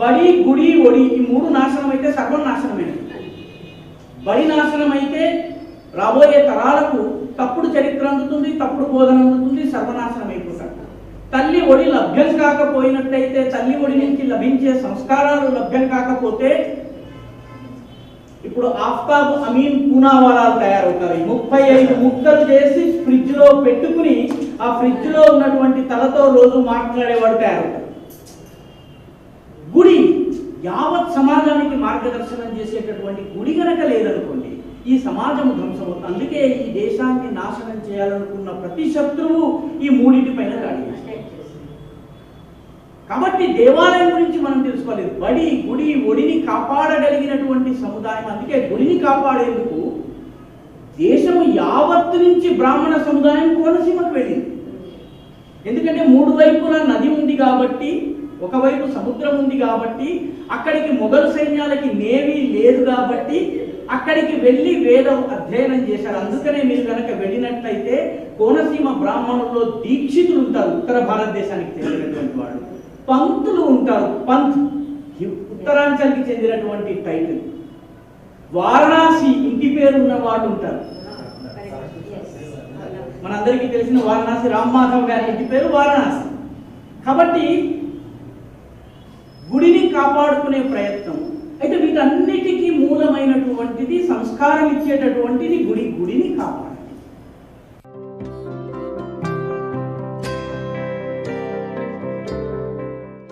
బడి గుడి ఒడి ఈ మూడు నాశనం అయితే సర్వం నాశనమైనది. బడి నాశనం అయితే రాబోయే తరాలకు తప్పుడు చరిత్ర అందుతుంది తప్పుడు బోధన అందుతుంది సర్వనాశనం అయిపోతాడు తల్లి ఒడి లభ్యం కాకపోయినట్టయితే తల్లి ఒడి నుంచి లభించే సంస్కారాలు లభ్యం కాకపోతే ఇప్పుడు ఆఫ్తాబ్ అమీన్ పూనావాలాలు తయారవుతారు. ముప్పై ఐదు ముక్కలు చేసి ఫ్రిడ్జ్లో పెట్టుకుని ఆ ఫ్రిడ్జ్లో ఉన్నటువంటి తలతో రోజు మాట్లాడేవాడు తయారవుతారు గుడి యావత్ సమాజానికి మార్గదర్శనం చేసేటటువంటి గుడి గనక లేదనుకోండి ఈ సమాజం ధ్వంసమవుతుంది అందుకే ఈ దేశాన్ని నాశనం చేయాలనుకున్న ప్రతి శత్రువు ఈ మూడింటి పైన దాడి కాబట్టి దేవాలయం గురించి మనం తెలుసుకోవాలి బడి గుడి ఒడిని కాపాడగలిగినటువంటి సముదాయం అందుకే గుడిని కాపాడేందుకు దేశం యావత్తు నుంచి బ్రాహ్మణ సముదాయం కోనసీమకు వెళ్ళింది. ఎందుకంటే మూడు వైపులా నది ఉంది కాబట్టి ఒకవైపు సముద్రం ఉంది కాబట్టి అక్కడికి మొఘల్ సైన్యాలకి నేవీ లేదు కాబట్టి అక్కడికి వెళ్ళి వేదం అధ్యయనం చేశారు. అందుకనే మీరు కనుక వెళ్ళినట్లయితే కోనసీమ బ్రాహ్మణుల్లో దీక్షితులు ఉంటారు ఉత్తర భారతదేశానికి చెందినటువంటి వాళ్ళు. పంతులు ఉంటారు. పంత్ ఉత్తరాంచల్కి చెందినటువంటి టైటిల్. వారణాసి ఇంటి పేరు ఉన్న వాళ్ళు ఉంటారు. మనందరికీ తెలిసిన వారణాసి రామ్మాధవ్ గారి ఇంటి పేరు వారణాసి. కాబట్టి కాపాడుకునే ప్రయత్నం. అయితే వీటన్నిటికీ మూలమైనటువంటిది సంస్కారం ఇచ్చేటటువంటిది గుడి గుడిని కాపాడు.